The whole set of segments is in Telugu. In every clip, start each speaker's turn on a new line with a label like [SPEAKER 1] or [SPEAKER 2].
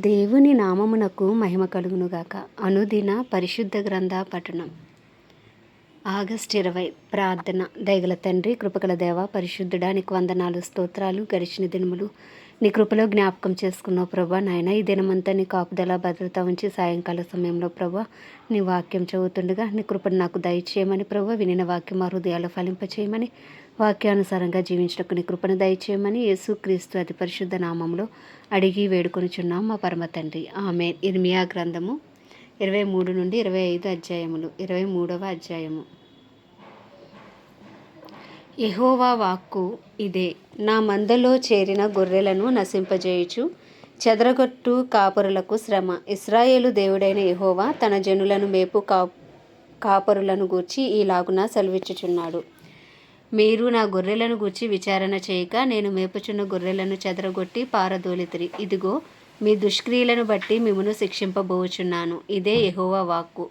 [SPEAKER 1] దేవుని నామమునకు మహిమ కలుగునుగాక. అనుదిన పరిశుద్ధ గ్రంథ పఠనం. ఆగస్ట్ ఇరవై ప్రార్థన. దయగల తండ్రి కృపగల దేవ పరిశుద్ధుడా నీకు వందనాలు స్తోత్రాలు గడిచిన దినములు నీ కృపలో జ్ఞాపకం చేసుకున్నావు ప్రభా. నాయన ఈ దినమంతా నీ కాపుదల భద్రత ఉంచి సాయంకాల సమయంలో ప్రభా నీ వాక్యం చదువుతుండగా నీ కృపను నాకు దయచేయమని ప్రభా వినిన వాక్యం మా హృదయాలు ఫలింపచేయమని వాక్యానుసారంగా జీవించడానికి నీ కృపను దయచేయమని యేసుక్రీస్తు అతి పరిశుద్ధ నామంలో అడిగి వేడుకొనిచున్నాం మా పరమ తండ్రి. ఆమె ఇర్మియా గ్రంథము ఇరవై మూడు నుండి ఇరవై ఐదు అధ్యాయములు. ఇరవై మూడవ అధ్యాయము. యహోవా వాక్కు ఇదే. నా మందలో చేరిన గొర్రెలను నశింపజేయుచు చెదరగొట్టు కాపరులకు శ్రమ. ఇస్రాయేలు దేవుడైన యహోవా తన జనులను మేపు కా కాపరులను గూర్చి ఈలాగున సెలవిచ్చుచున్నాడు. మీరు నా గొర్రెలను గూర్చి విచారణ చేయక నేను మేపుచున్న గొర్రెలను చెదరగొట్టి పారదోలితిరి. ఇదిగో మీ దుష్క్రియలను బట్టి మిమ్మను శిక్షింపబోచున్నాను. ఇదే ఎహోవా వాక్కు.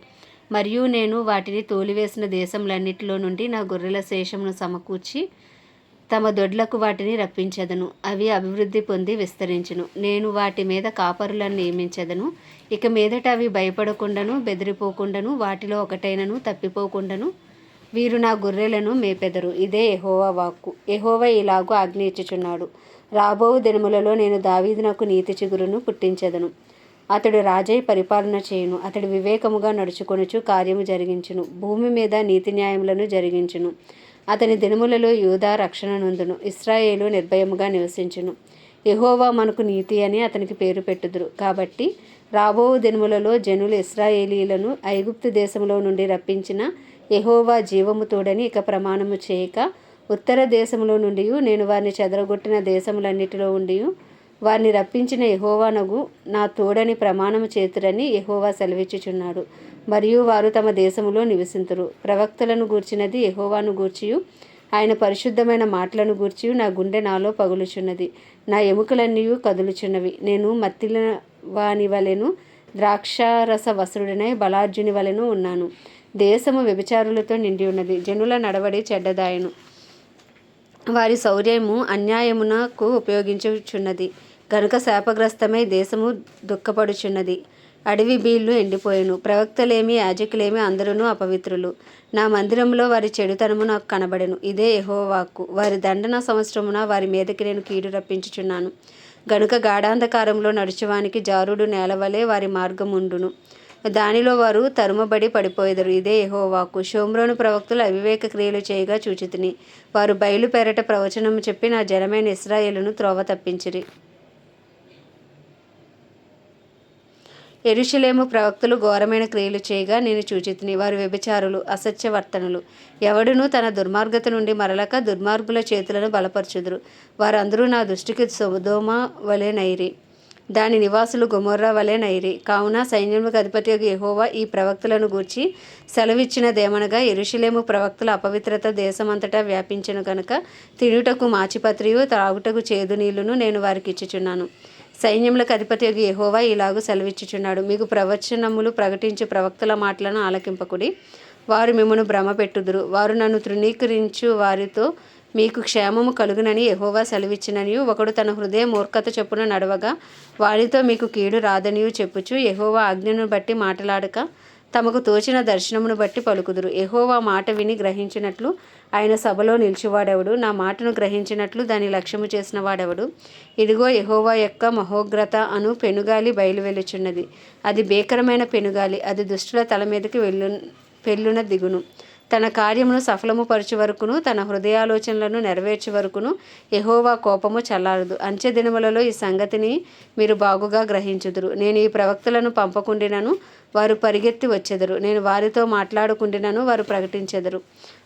[SPEAKER 1] మరియు నేను వాటిని తోలివేసిన దేశంలన్నిటిలో నుండి నా గొర్రెల శేషమును సమకూర్చి తమ దొడ్లకు వాటిని రప్పించెదను. అవి అభివృద్ధి పొంది విస్తరించును. నేను వాటి మీద కాపరులను నియమించెదను. ఇక మీదట అవి భయపడకుండాను బెదిరిపోకుండాను వాటిలో ఒకటైనను తప్పిపోకుండాను వీరు నా గొర్రెలను మేపెదరు. ఇదే ఎహోవా వాక్కు. ఎహోవ ఇలాగూ ఆజ్ఞయించుచున్నాడు రాబో దినములలో నేను దావీదునకు నీతి చిగురును పుట్టించెదను. అతడు రాజై పరిపాలన చేయును. అతడు వివేకముగా నడుచుకొనుచు కార్యము జరిగించును. భూమి మీద నీతి న్యాయములను జరిగించును. అతని దినములలో యూదా రక్షణ నందును. ఇస్రాయేలు నిర్భయముగా నివసించును. ఎహోవా మనకు నీతి అని అతనికి పేరు పెట్టుదురు. కాబట్టి రాబో దినములలో జనులు ఇస్రాయేలీలను ఐగుప్తు దేశంలో నుండి రప్పించిన యహోవా జీవము తోడని ఇక ప్రమాణము చేయక ఉత్తర దేశములో నుండి నేను వారిని చెదరగొట్టిన దేశములన్నిటిలో ఉండి వారిని రప్పించిన యహోవానగు నా తోడని ప్రమాణము చేతురని యహోవా సెలవిచ్చుచున్నాడు. మరియు వారు తమ దేశములో నివసింతురు. ప్రవక్తలను గూర్చినది యహోవాను గూర్చియు ఆయన పరిశుద్ధమైన మాటలను గూర్చి నా గుండె నాలో పగులుచున్నది. నా ఎముకలన్నీ కదులుచున్నవి. నేను మత్తిల వాని వలెను ద్రాక్షారస వస్త్రుడనై బలార్జుని వలెను ఉన్నాను. దేశము వ్యభిచారులతో నిండి ఉన్నది. జనుల నడవడి చెడ్డదాయను. వారి శౌర్యము అన్యాయమునకు ఉపయోగించుచున్నది. గనుక శాపగ్రస్తమై దేశము దుఃఖపడుచున్నది. అడవి బీళ్ళు ఎండిపోయాను. ప్రవక్తలేమి యాజకులేమి అందరూ అపవిత్రులు. నా మందిరంలో వారి చెడుతనము నాకు కనబడెను. ఇదే యహోవాక్కు వారి దండన సంవత్సరమున వారి మీదకి నేను కీడు రప్పించుచున్నాను. గనుక గాఢాంధకారంలో నడుచువానికి జారుడు నేలవలే వారి మార్గముండును. దానిలో వారు తరుమబడి పడిపోయేదరు. ఇదే యహోవాకు. షోమ్రోను ప్రవక్తలు అవివేక క్రియలు చేయగా చూచితిని. వారు బయలు పెరట ప్రవచనము చెప్పి నా జనమైన ఇస్రాయేలును త్రోవ తప్పించిరి. ఎరుషలేము ప్రవక్తలు ఘోరమైన క్రియలు చేయగా నేను చూచితిని. వారు వ్యభిచారులు అసత్యవర్తనులు ఎవడునూ తన దుర్మార్గత నుండి మరలక దుర్మార్గుల చేతులను బలపరచుదురు. వారందరూ నా దృష్టికి సొదోమ వలె నైరి. దాని నివాసులు గుమొర్రా వలె నైరి. కావున సైన్యములకు అధిపతి యహోవా ఈ ప్రవక్తలను గూర్చి సెలవిచ్చినదేమనగా ఎరుషులేము ప్రవక్తల అపవిత్రత దేశమంతటా వ్యాపించను కనుక తినుటకు మాచిపత్రియు త్రాగుటకు చేదు నీళ్ళును నేను వారికి ఇచ్చుచున్నాను. సైన్యములకు అధిపతి ఎహోవా ఇలాగూ సెలవిచ్చుచున్నాడు. మీకు ప్రవచనములు ప్రకటించు ప్రవక్తల మాటలను ఆలకింపకుడి. వారు మిమ్మను భ్రమ పెట్టుదురు వారు నన్ను తృణీకరించు వారితో మీకు క్షేమము కలుగునని యెహోవా సెలవిచ్చిననియు ఒకడు తన హృదయ మూర్ఖత చెప్పున నడవగా వారితో మీకు కీడు రాదనియు చెప్పుచు ఎహోవా ఆజ్ఞను బట్టి మాటలాడక తమకు తోచిన దర్శనమును బట్టి పలుకుదురు. ఎహోవా మాట విని గ్రహించినట్లు ఆయన సభలో నిలిచివాడెవడు? నా మాటను గ్రహించినట్లు దాని లక్ష్యము చేసిన వాడెవడు? ఇదిగో ఎహోవా యొక్క మహోగ్రత అను పెనుగాలి బయలువెలుచున్నది. అది భీకరమైన పెనుగాలి. అది దుష్టుల తల మీదకి వెళ్ళు పెళ్ళున దిగును. తన కార్యమును సఫలము పరచు వరకును తన హృదయాలోచనలను నెరవేర్చు వరకును ఎహోవా కోపము చల్లారదు. అంచె దినములలో ఈ సంగతిని మీరు బాగుగా గ్రహించుదురు. నేను ఈ ప్రవక్తలను పంపకుండినను వారు పరిగెత్తి వచ్చెదరు. నేను వారితో మాట్లాడుకుండినను వారు ప్రకటించెదరు.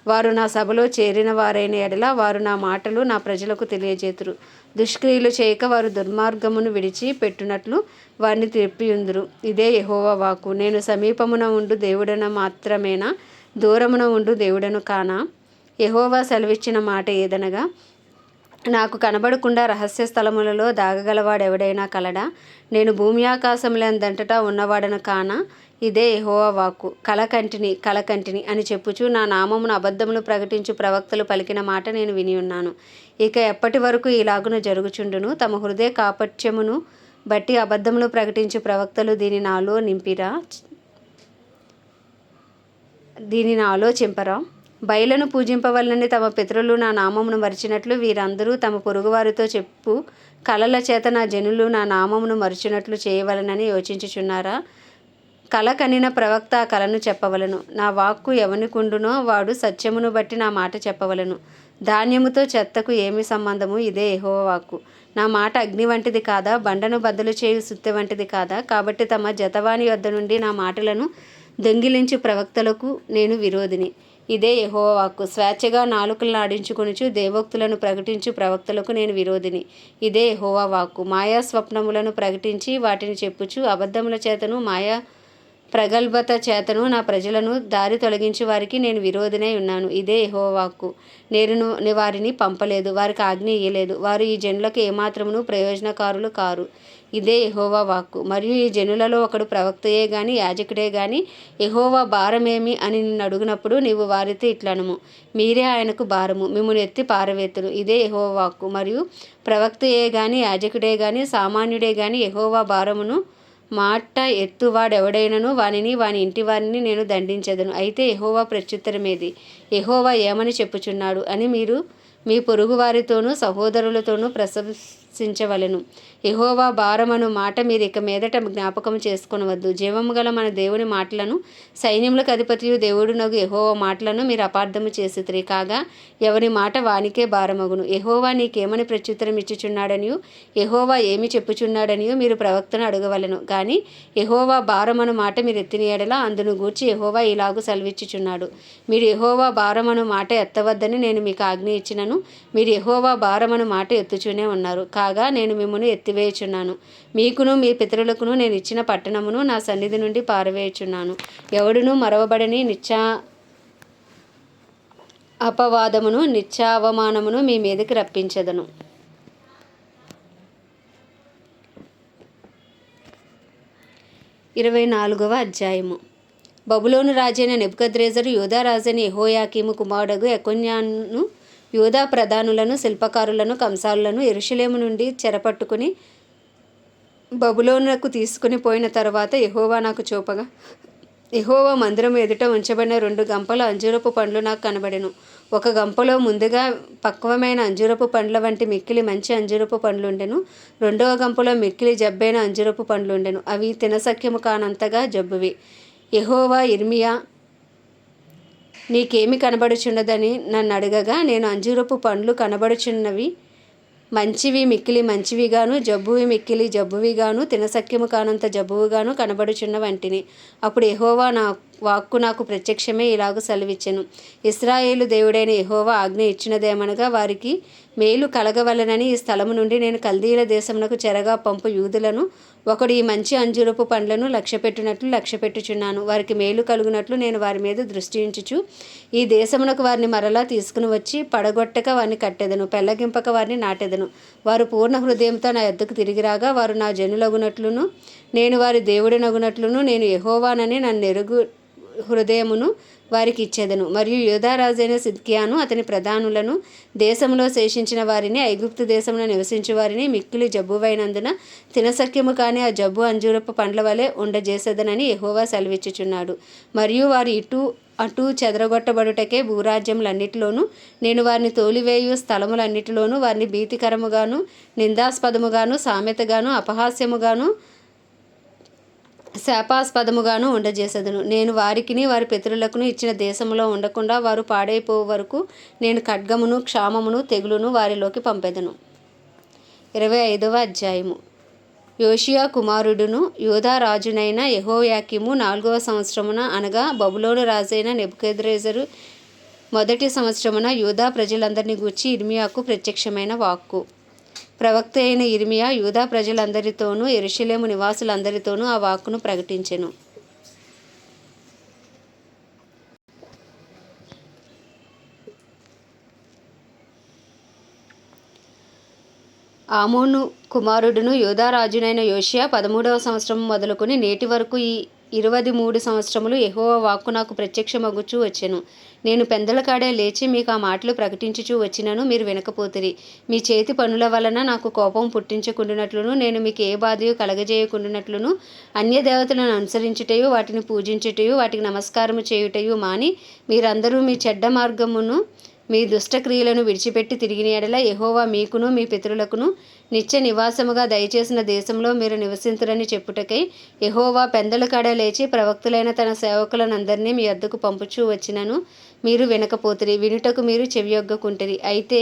[SPEAKER 1] వారు నా సభలో చేరిన వారైన ఎడల వారు నా మాటలు నా ప్రజలకు తెలియజేతురు. దుష్క్రియలు చేయక వారు దుర్మార్గమును విడిచి పెట్టునట్లు వారిని తెప్పియుందురు ఇదే యహోవా వాకు నేను సమీపమున ఉండు దేవుడన మాత్రమేనా? దూరమున ఉండు దేవుడను కానా? యహోవా సెలవిచ్చిన మాట ఏదనగా నాకు కనబడకుండా రహస్య స్థలములలో దాగగలవాడెవడైనా కలడా? నేను భూమి ఆకాశములందంతటా ఉన్నవాడను కానా? ఇదే ఎహోవా వాక్కు. కలకంటిని కలకంటిని అని చెప్పుచు నా నామమును అబద్ధములు ప్రకటించు ప్రవక్తలు పలికిన మాట నేను విని ఉన్నాను. ఇక ఎప్పటి వరకు ఇలాగున జరుగుచుండును? తమ హృదయ కాపట్యమును బట్టి అబద్ధములు ప్రకటించు ప్రవక్తలు దీని నాలో నింపిరా? దీనిని ఆలోచింపరా బయలను పూజింపవలనని తమ పితరులు నా నామమును మరిచినట్లు వీరందరూ తమ పొరుగువారితో చెప్పు. కళల చేత నా జనులు నా నామమును మరిచినట్లు చేయవలనని యోచించుచున్నారా? కళ కనిన ప్రవక్త ఆ కళను చెప్పవలను. నా వాక్కు ఎవనికుండునో వాడు సత్యమును బట్టి నా మాట చెప్పవలను. ధాన్యముతో చెత్తకు ఏమి సంబంధము? ఇదే యెహోవా వాక్కు. నా మాట అగ్ని వంటిది కాదా? బండను బద్దలు చేయు సుత్తె వంటిది కాదా? కాబట్టి తమ జతవాని వద్ద నుండి నా మాటలను దొంగిలించు ప్రవక్తలకు నేను విరోధిని. ఇదే యహోవాకు స్వేచ్ఛగా నాలుకలను ఆడించుకొనుచు దేవోక్తులను ప్రకటించు ప్రవక్తలకు నేను విరోధిని. ఇదే యెహోవా వాక్కు. మాయా స్వప్నములను ప్రకటించి వాటిని చెప్పుచు అబద్ధముల చేతను మాయా ప్రగల్భత చేతను నా ప్రజలను దారి తొలగించి వారికి నేను విరోధినై ఉన్నాను. ఇదే యెహోవా వాక్కు నేను వారిని పంపలేదు. వారికి ఆజ్ఞ ఇయ్యలేదు. వారు ఈ జనులకు ఏమాత్రమును ప్రయోజనకారులు కారు. ఇదే యహోవా వాక్కు. మరియు ఈ జనులలో ఒకడు ప్రవక్తయే గాని యాజకుడే గాని ఎహోవా భారమేమి అని నిన్ను అడుగునప్పుడు నీవు వారితో ఇట్లనము. మీరే ఆయనకు భారము. మిమ్మల్ని ఎత్తి పారవేతులు ఇదే యహోవా వాక్కు. మరియు ప్రవక్తయే గాని యాజకుడే గాని సామాన్యుడే గాని ఎహోవా భారమును మాట ఎత్తువాడెవడైనను? వానిని వాని ఇంటి వారిని నేను దండించదను. అయితే యెహోవా ప్రత్యుత్తరమేది. ఎహోవా ఏమని చెప్పుచున్నాడు అని మీరు మీ పొరుగువారితోనూ సహోదరులతోనూ ప్రశంసించవలెను. ఎహోవా భారమను మాట మీరు ఇక మీదట జ్ఞాపకం చేసుకొనవద్దు. జీవము గల మన దేవుని మాటలను సైన్యములకు అధిపతియు దేవుడునగు ఎహోవా మాటలను మీరు అపార్థము చేసిత్రి. కాగా ఎవరి మాట వానికే భారమగును. ఎహోవా నీకేమని ప్రత్యుత్తరం ఇచ్చుచున్నాడనియు ఎహోవా ఏమి చెప్పుచున్నాడనియు మీరు ప్రవక్తను అడగవలెను. కానీ ఎహోవా భారమను మాట మీరు ఎత్తిన అందును గూర్చి ఎహోవా ఇలాగు సెలవిచ్చుచున్నాడు. మీరు ఎహోవా భారమను మాట ఎత్తవద్దని నేను మీకు ఆజ్ఞ ఇచ్చినను. మీరు ఎహోవా భారమను మాట ఎత్తుచూనే ఉన్నారు. కాగా నేను మిమ్మల్ని ఎత్తివేయుచున్నాను. మీకును మీ పితరులకును నేను ఇచ్చిన పట్టణమును నా సన్నిధి నుండి పారవేయుచున్నాను. ఎవడును మరవబడని నిత్యా అపవాదమును నిత్యావమానమును మీ మీదకి రప్పించదను. ఇరవై నాలుగవ అధ్యాయము. బబులోను రాజైన నెబ్కద్రేజరు యోధా రాజైన ఎహోయాకీము కుమారుడగు ఎకొన్యాను యూదా ప్రధానులను శిల్పకారులను కంసాలులను ఎరుషలేము నుండి చెరపట్టుకుని బబులోనులకు తీసుకుని పోయిన తర్వాత ఎహోవా నాకు చూపగా ఎహోవా మందిరం ఎదుట ఉంచబడిన రెండు గంపల అంజూరపు పండ్లు నాకు కనబడెను. ఒక గంపలో ముందుగా పక్వమైన అంజూరపు పండ్ల వంటి మిక్కిలి మంచి అంజూరపు పండ్లుండెను. రెండవ గంపలో మిక్కిలి జబ్బైన అంజూరపు పండ్లుండెను. అవి తినసఖ్యము కానంతగా జబ్బువి. యహోవా ఇర్మియా నీకేమి కనబడుచున్నదని నన్ను అడగగా నేను అంజూరపు పండ్లు కనబడుచున్నవి. మంచివి మిక్కిలి మంచివిగాను జబ్బువి మిక్కిలి జబ్బువిగాను తినసక్యము కానంత జబ్బువుగాను కనబడుచున్న వంటిని. అప్పుడు ఎహోవా నా వాక్కు నాకు ప్రత్యక్షమే ఇలాగ సెలవిచ్చెను. ఇస్రాయేలు దేవుడైన ఎహోవా ఆజ్ఞ ఇచ్చినదేమనగా వారికి మేలు కలగవలనని ఈ స్థలము నుండి నేను కల్దీల దేశమునకు చెరగా పంపు యూదులను ఒకడు ఈ మంచి అంజూరపు పండ్లను లక్ష్యపెట్టినట్లు లక్ష్యపెట్టుచున్నాను. వారికి మేలు కలుగునట్లు నేను వారి మీద దృష్టి ఉంచుచు ఈ దేశమునకు వారిని మరలా తీసుకుని వచ్చి పడగొట్టక వారిని కట్టెదను పెళ్ళగింపక వారిని నాటెదను. వారు పూర్ణ హృదయంతో నా ఎద్దుకు తిరిగి రాగా వారు నా జనులగునట్లును నేను వారి దేవుడినగునట్లును నేను యహోవానని నన్ను ఎరుగు హృదయమును వారికి ఇచ్చేదను. మరియు యోధారాజైన సిద్కియాను అతని ప్రధానులను దేశంలో శేషించిన వారిని ఐగుప్తు దేశంలో నివసించు వారిని మిక్కిలి జబ్బువైనందున తినసక్యము కాని ఆ జబ్బు అంజూరపు పండ్ల వలె ఉండజేసేదనని ఎహోవా సెలవిచ్చుచున్నాడు. మరియు వారు ఇటు అటు చెదరగొట్టబడుటకే భూరాజ్యములన్నిటిలోనూ నేను వారిని తోలివేయు స్థలములన్నిటిలోనూ వారిని భీతికరముగాను నిందాస్పదముగాను సామెతగాను అపహాస్యముగాను శాపాస్పదముగాను ఉండజేసేదను. నేను వారికిని వారి పితరులకును ఇచ్చిన దేశములో ఉండకుండా వారు పాడైపో వరకు నేను ఖడ్గమును క్షామమును తెగులును వారిలోకి పంపెదను. ఇరవై ఐదవ అధ్యాయము. యోషియా కుమారుడును యోధా రాజునైన నాలుగవ సంవత్సరమున అనగా బబులోను రాజైన నెబుకెద్రేజరు మొదటి సంవత్సరమున యూదా ప్రజలందరినీ గూర్చి ఇర్మియాకు ప్రత్యక్షమైన వాక్కు. ప్రవక్త అయిన ఇర్మియా యూదా ప్రజలందరితోనూ ఎరుషలేము నివాసులందరితోనూ ఆ వాక్కును ప్రకటించెను. ఆమోను కుమారుడును యోధారాజునైన యోషియా పదమూడవ సంవత్సరం మొదలుకొని నేటి వరకు ఈ ఇరవై మూడు సంవత్సరములు ఎహోవ వాక్కు నాకు ప్రత్యక్షమగుచూ వచ్చెను. నేను పెందలకాడే లేచి మీకు ఆ మాటలు ప్రకటించుచూ వచ్చినను మీరు వినకపోతిరి. మీ చేతి పనుల వలన నాకు కోపం పుట్టించకుండానట్లును నేను మీకు ఏ బాధయు కలగజేయకుండానట్లును అన్య దేవతలను అనుసరించుటయు వాటిని పూజించుటయు వాటికి నమస్కారము చేయుటయు మాని మీరందరూ మీ చెడ్డ మార్గమును మీ దుష్టక్రియలను విడిచిపెట్టి తిరిగిన ఎడల యహోవా మీకును మీ పితరులకును నిత్య నివాసముగా దయచేసిన దేశంలో మీరు నివసింతురని చెప్పుటకై యహోవా పెందల కాడ లేచి ప్రవక్తులైన తన సేవకులనందరినీ మీ అద్దకు పంపుచూ వచ్చినను మీరు వినకపోతిరి. వినుటకు మీరు చెవియొగ్గకుంటిరి. అయితే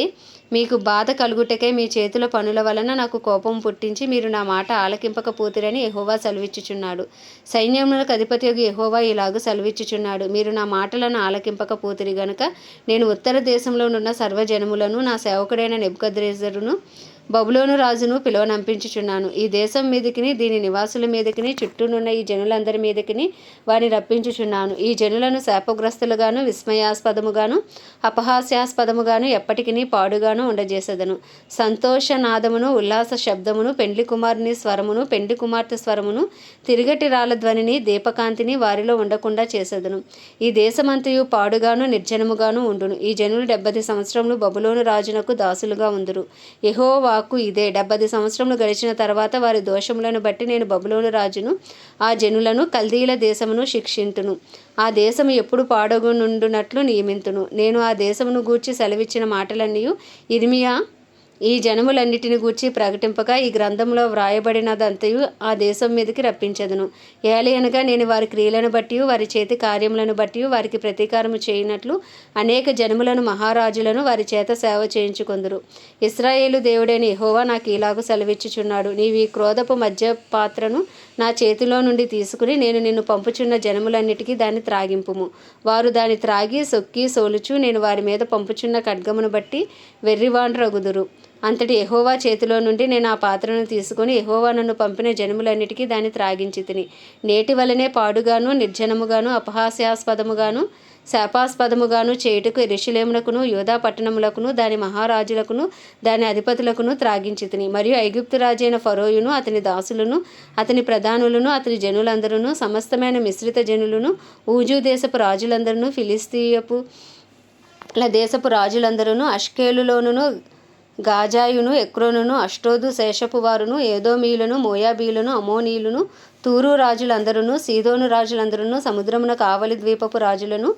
[SPEAKER 1] మీకు బాధ కలుగుటకే మీ చేతుల పనుల వలన నాకు కోపం పుట్టించి మీరు నా మాట ఆలకింపకపోతురని ఎహోవా సెలవిచ్చుచున్నాడు. సైన్యములకు అధిపతి యొక్క ఎహోవా ఇలాగ సెలవిచ్చుచున్నాడు. మీరు నా మాటలను ఆలకింపకపోతిరి గనుక నేను ఉత్తర దేశంలో నున్న సర్వజనములను నా సేవకుడైన నెబుకద్రేజరును బబులోను రాజును పిలువనంపించుచున్నాను. ఈ దేశం మీదకిని దీని నివాసుల మీదకిని చుట్టూనున్న ఈ జనులందరి మీదకిని వారిని రప్పించుచున్నాను. ఈ జనులను శాపగ్రస్తులుగాను విస్మయాస్పదముగాను అపహాస్యాస్పదముగాను ఎప్పటికీ పాడుగాను ఉండజేసేదను. సంతోషనాదమును ఉల్లాస శబ్దమును పెండ్లి కుమారుని స్వరమును పెండ్లి కుమార్తె స్వరమును తిరిగటి రాళ్ళ ధ్వనిని దీపకాంతిని వారిలో ఉండకుండా చేసేదను. ఈ దేశమంతయు పాడుగాను నిర్జనముగాను ఉండును. ఈ జనులు డెబ్బది సంవత్సరములు బబులోను రాజునకు దాసులుగా ఉందురు. యహో వాక్కు ఇదే. డెబ్బది సంవత్సరములు గడిచిన తర్వాత వారి దోషములను బట్టి నేను బబులోను రాజును ఆ జనులను కల్దీల దేశమును శిక్షింతును. ఆ దేశము ఎప్పుడు పాడగునుండునట్లు నియమింతును. నేను ఆ దేశమును గూర్చి సెలవిచ్చిన మాటలన్నీ ఇర్మియా ఈ జనములన్నిటిని గూర్చి ప్రకటింపగా ఈ గ్రంథంలో వ్రాయబడినదంతయు ఆ దేశం మీదకి రప్పించదును. ఏలయనగా నేను వారి క్రియలను బట్టి వారి చేతి కార్యములను బట్టి వారికి ప్రతీకారము చేయనట్లు అనేక జనములను మహారాజులను వారి చేత సేవ చేయించుకుందరు. ఇస్రాయేలు దేవుడైన ఎహోవా నాకు ఇలాగ సెలవిచ్చుచున్నాడు. నీవు ఈ క్రోధపు మధ్య పాత్రను నా చేతిలో నుండి తీసుకుని నేను నిన్ను పంపుచున్న జనములన్నిటికీ దాన్ని త్రాగింపుము. వారు దాన్ని త్రాగి సొక్కి సోలుచు నేను వారి మీద పంపుచున్న ఖడ్గమును బట్టి వెర్రివాండ్రగుదురు. అంతటి ఎహోవా చేతిలో నుండి నేను ఆ పాత్రను తీసుకుని ఎహోవా నన్ను పంపిన జనములన్నిటికీ దాన్ని త్రాగించి తిని నేటి వలనే పాడుగాను నిర్జనముగాను అపహాస్యాస్పదముగాను శాపాస్పదముగాను చేయుటకు ఎరుషులేమునకును యోధా పట్టణములకును దాని మహారాజులకును దాని అధిపతులకును త్రాగించి తిని. మరియు ఐగుప్తు రాజైన ఫరోయును అతని దాసులను అతని ప్రధానులను అతని జనులందరూ సమస్తమైన మిశ్రిత జనులను ఊజు దేశపు రాజులందరూ ఫిలిస్తీయపు దేశపు రాజులందరూ అష్కేలులోనూ గాజాయును ఎక్రోనును అష్టోదు శేషపు వారును ఏదోమీయులను మోయాబీలను అమోనీయులను తూరు రాజులందరూ సీదోను రాజులందరూ సముద్రమున కావలి ద్వీపపు రాజులను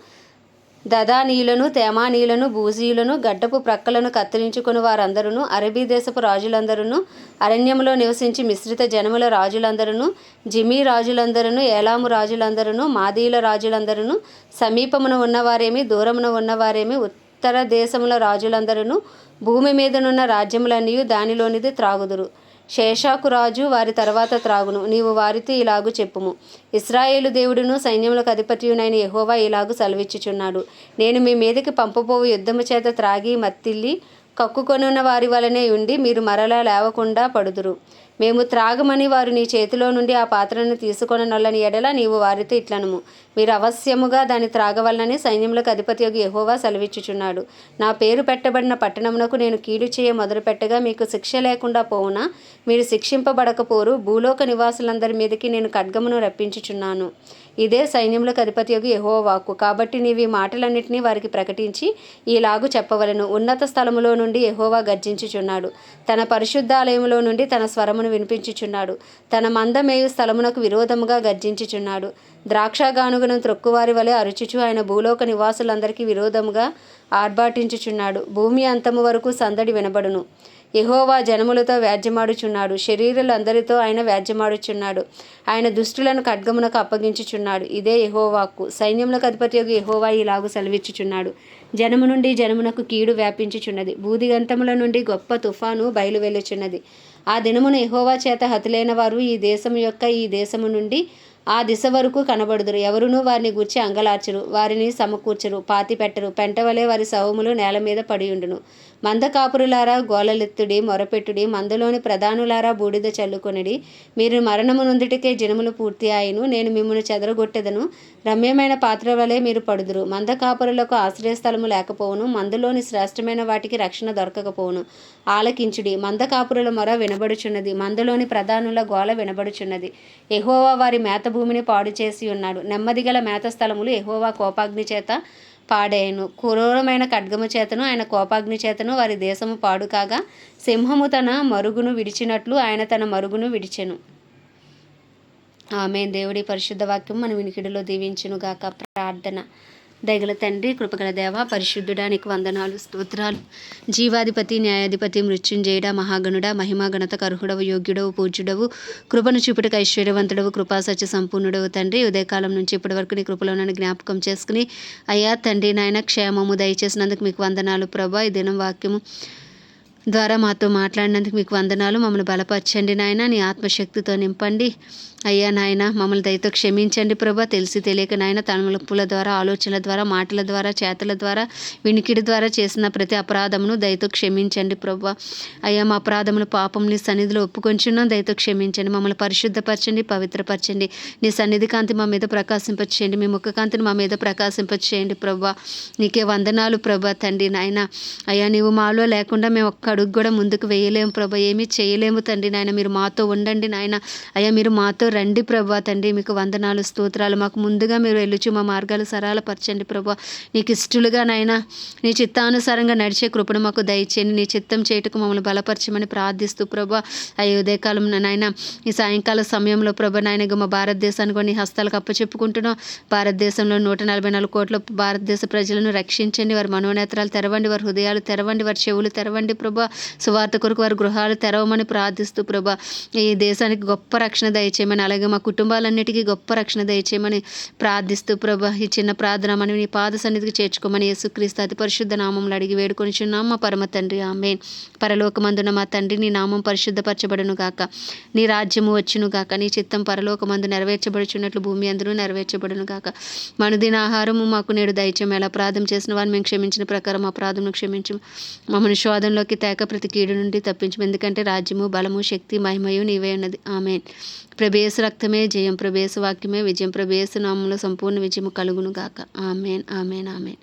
[SPEAKER 1] దదానీయులను తేమానీయులను బూజీయులను గడ్డపు ప్రక్కలను కత్తిరించుకుని వారందరూ అరబీ దేశపు రాజులందరూ అరణ్యములో నివసించి మిశ్రిత జనముల రాజులందరూ జిమీ రాజులందరూ ఏలాము రాజులందరూ మాదీయుల రాజులందరూ సమీపమున ఉన్నవారేమి దూరమున ఉన్నవారేమి ఉత్తర దేశముల రాజులందరూ భూమి మీదనున్న రాజ్యములన్నీ దానిలోనిది త్రాగుదురు. శేషాకు రాజు వారి తర్వాత త్రాగును. నీవు వారితో ఇలాగు చెప్పుము. ఇస్రాయేలు దేవుడును సైన్యములకు అధిపతియునైన ఎహోవా ఇలాగు సెలవిచ్చుచున్నాడు. నేను మీ మీదకి పంపబోవు యుద్ధము చేత త్రాగి మత్తిల్లి కక్కుకొనున్న వారి వలనే ఉండి మీరు మరలా లేవకుండా పడుదురు. మేము త్రాగమని వారు నీ చేతిలో నుండి ఆ పాత్రను తీసుకొననొల్లని ఎడల నీవు వారితో ఇట్లనుము. మీరు అవశ్యముగా దాన్ని త్రాగవలనని సైన్యములకు అధిపతి యొక్క ఎహోవా సెలవిచ్చుచున్నాడు. నా పేరు పెట్టబడిన పట్టణమునకు నేను కీడు చేయ మొదలుపెట్టగా మీకు శిక్ష లేకుండా పోవునా? మీరు శిక్షింపబడకపోరు. భూలోక నివాసులందరి మీదకి నేను ఖడ్గమును రప్పించుచున్నాను. ఇదే సైన్యములకు అధిపతి యోగి ఎహోవాకు వాక్కు కాబట్టి నీవు ఈ వారికి ప్రకటించి ఈలాగు చెప్పవలను. ఉన్నత స్థలములో నుండి ఎహోవా గర్జించుచున్నాడు. తన పరిశుద్ధాలయములో నుండి తన స్వరమును వినిపించుచున్నాడు. తన మందమేయు స్థలమునకు విరోధముగా గర్జించుచున్నాడు. ద్రాక్షగానుగను త్రొక్కువారి వలె అరుచుచు ఆయన భూలోక నివాసులందరికీ విరోధముగా ఆర్భాటించుచున్నాడు. భూమి అంతము వరకు సందడి వినబడును. యహోవా జనములతో వ్యాజ్యమాడుచున్నాడు. శరీరులందరితో ఆయన వ్యాజ్యమాడుచున్నాడు. ఆయన దుష్టులను ఖడ్గమునకు అప్పగించుచున్నాడు. ఇదే యెహోవాకు. సైన్యములకు అధిపతి యొక్క యహోవా ఇలాగు సెలవిచ్చుచున్నాడు. జనము నుండి జనమునకు కీడు వ్యాపించుచున్నది. బూదిగంతముల నుండి గొప్ప తుఫాను బయలువెళ్ళుచున్నది. ఆ దినమున యహోవా చేత హతులైన వారు ఈ దేశము యొక్క ఈ దేశము నుండి ఆ దిశ వరకు కనబడుదురు. ఎవరునూ వారిని గూర్చి అంగలార్చరు. వారిని సమకూర్చరు. పాతి పెట్టరు పెంటవలే వారి శవములు నేల మీద పడియుండును మందకాపురులారా గోలలెత్తుడి మొరపెట్టుడి మందలోని ప్రధానులారా బూడిద చల్లుకొనిడి మీరు మరణము నుందుటికే జనములు పూర్తి ఆయను నేను మిమ్మల్ని చెదరగొట్టెదను. రమ్యమైన పాత్ర వలె మీరు పడుదురు. మందకాపురులకు ఆశ్రయస్థలము లేకపోవును మందులోని శ్రేష్టమైన వాటికి రక్షణ దొరకకపోవును. ఆలకించుడి. మందకాపురుల మొర వినబడుచున్నది. మందలోని ప్రధానుల గోల వినబడుచున్నది. ఎహోవా వారి మేత భూమిని పాడు చేసి ఉన్నాడు. నెమ్మదిగల మేత స్థలములు ఎహోవా కోపాగ్ని చేత పాడేయను. క్రూరమైన ఖడ్గము చేతను ఆయన కోపాగ్ని చేతను వారి దేశము పాడు కాగా సింహము తన మరుగును విడిచినట్లు ఆయన తన మరుగును విడిచెను. ఆమె దేవుడి పరిశుద్ధ వాక్యం మన వినికిడిలో దీవించును గాక ప్రార్థన. దయగల తండ్రి కృపగల దేవ పరిశుద్ధుడానికి వందనాలు స్తోత్రాలు. జీవాధిపతి న్యాయాధిపతి మృత్యుంజయుడ మహాగణుడ మహిమా గణత కర్హుడవు యోగ్యుడవు పూజ్యుడవు కృపను చూపుటకు ఐశ్వర్యవంతుడవు కృపా సత్య సంపూర్ణుడవు తండ్రి. ఉదయకాలం నుంచి ఇప్పటి వరకు నీ కృపలో నన్ను జ్ఞాపకం చేసుకుని అయ్యా తండ్రి నాయన క్షేమము దయచేసినందుకు మీకు వందనాలు ప్రభా. ఈ దినం వాక్యము ద్వారా మాతో మాట్లాడినందుకు మీకు వందనాలు. మమ్మల్ని బలపరచండి నాయన నీ ఆత్మశక్తితో నింపండి. అయ్యా నాయన మమ్మల్ని దయతో క్షమించండి ప్రభా. తెలిసి తెలియక నాయన తలముల ద్వారా ఆలోచనల ద్వారా మాటల ద్వారా చేతల ద్వారా వినికిడి ద్వారా చేసిన ప్రతి అపరాధమును దయతో క్షమించండి ప్రభా. అయ్యా మా అపరాధములు పాపంని సన్నిధిలో ఒప్పుకొంచున్నాం. దయతో క్షమించండి. మమ్మల్ని పరిశుద్ధపరచండి పవిత్రపరచండి. నీ సన్నిధి కాంతి మా మీద ప్రకాశింపచేయండి. మీ ముఖ కాంతిని మా మీద ప్రకాశింపచేయండి ప్రభా. నీకే వందనాలు ప్రభా తండ్రి నాయన. అయ్యా నీవు మాలో లేకుండా మేము ఒక్క అడుగు కూడా ముందుకు వేయలేము ప్రభా. ఏమీ చేయలేము తండ్రి నాయన. మీరు మాతో ఉండండి నాయన. అయ్యా మీరు మాతో రండి ప్రభా తండ్రి మీకు వందనాలు స్తోత్రాలు. మాకు ముందుగా మీరు వెళ్ళుచు మా మార్గాలు సరళపరచండి ప్రభా. నీకు ఇష్టలుగా నాయన నీ చిత్తానుసారంగా నడిచే కృపను మాకు దయచేయండి. నీ చిత్తం చేయటకు మమ్మల్ని బలపరచమని ప్రార్థిస్తూ ప్రభా. అయ్యో ఉదయకాలం నాయన ఈ సాయంకాల సమయంలో ప్రభా నాయన మా భారతదేశానికి కొన్ని హస్తాలకు అప్పచెప్పుకుంటున్నాం. భారతదేశంలో నూట నలభై నాలుగు కోట్ల భారతదేశ ప్రజలను రక్షించండి. వారి మనోనేత్రాలు తెరవండి వారి హృదయాలు తెరవండి వారి చెవులు తెరవండి ప్రభా. సువార్త కొరకు వారి గృహాలు తెరవమని ప్రార్థిస్తూ ప్రభా. ఈ దేశానికి గొప్ప రక్షణ దయచేయమని అలాగే మా కుటుంబాలన్నిటికీ గొప్ప రక్షణ దయచేయమని ప్రార్థిస్తూ ప్రభా ఈ చిన్న ప్రార్థన మనం నీ పాద సన్నిధికి చేర్చుకోమని యేసుక్రీస్తు అతి పరిశుద్ధ నామంలో అడిగి వేడుకొనిచున్నాం. మా పరమ తండ్రి ఆమె పరలోకమందున మా తండ్రి నీ నామం పరిశుద్ధపరచబడును గాక. నీ రాజ్యము వచ్చును గాక. నీ చిత్తం పరలోకమందు నెరవేర్చబడుచున్నట్లు భూమి అందరూ నెరవేర్చబడును గాక. మనుదిన ఆహారము మాకు నేడు దయచేయం ఎలా ప్రార్థన చేసిన వారిని మేము క్షమించిన ప్రకారం అపరాధమును క్షమించు మమ్మల్ని శోధంలోకి తేక ప్రతి కీడు నుండి తప్పించు ఎందుకంటే రాజ్యము బలము శక్తి మహిమయు నీవే ఉన్నది. ఆమె ప్రభేసు రక్తమే జయం ప్రభేసు వాక్యమే విజయం ప్రభేసు నామంలో సంపూర్ణ విజయం కలుగును గాక ఆమెన్ ఆమెన్ ఆమెన్.